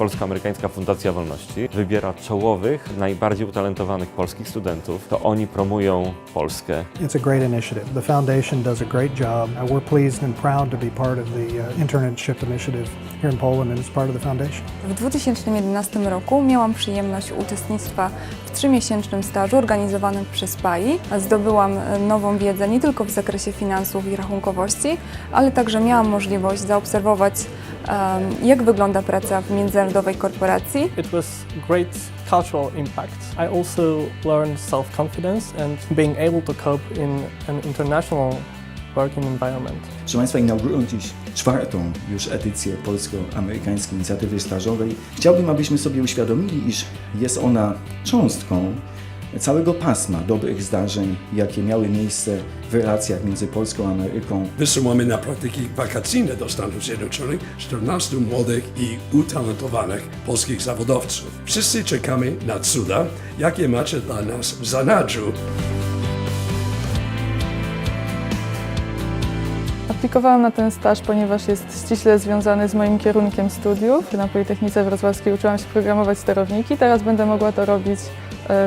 Polsko-Amerykańska Fundacja Wolności wybiera czołowych, najbardziej utalentowanych polskich studentów. To oni promują Polskę. It's a great initiative. The foundation does a great job. Uh, We're pleased and proud to be part of the uh, internship initiative here in Poland and as part of the foundation. W 2011 roku miałam przyjemność uczestnictwa w trzymiesięcznym stażu organizowanym przez PAI. Zdobyłam e, nową wiedzę nie tylko w zakresie finansów i rachunkowości, ale także miałam możliwość zaobserwować, em, jak wygląda praca w międzynarodowej korporacji. It was great cultural impact. I also learned self-confidence and being able to cope in an international working environment. Proszę Państwa, inaugurując dziś czwartą już edycję polsko-amerykańskiej inicjatywy stażowej, chciałbym, abyśmy sobie uświadomili, iż jest ona cząstką całego pasma dobrych zdarzeń, jakie miały miejsce w relacjach między Polską a Ameryką. Wysyłamy na praktyki wakacyjne do Stanów Zjednoczonych 14 młodych i utalentowanych polskich zawodowców. Wszyscy czekamy na cuda, jakie macie dla nas w zanadrzu. Aplikowałam na ten staż, ponieważ jest ściśle związany z moim kierunkiem studiów. Na Politechnice Wrocławskiej uczyłam się programować sterowniki, teraz będę mogła to robić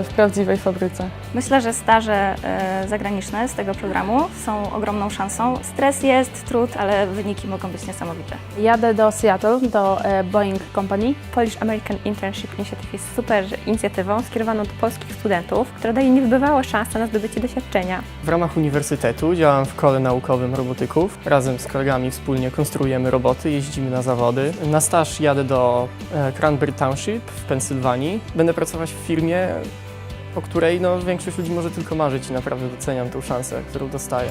w prawdziwej fabryce. Myślę, że staże e, zagraniczne z tego programu są ogromną szansą. Stres jest, trud, ale wyniki mogą być niesamowite. Jadę do Seattle, do e, Boeing Company. Polish American Internship Initiative jest super inicjatywą skierowaną do polskich studentów, która daje niebywałe szanse na zdobycie doświadczenia. W ramach uniwersytetu działam w kole naukowym robotyków. Razem z kolegami wspólnie konstruujemy roboty, jeździmy na zawody. Na staż jadę do e, Cranberry Township w Pensylwanii. Będę pracować w firmie, o której no, większość ludzi może tylko marzyć i naprawdę doceniam tę szansę, którą dostaję.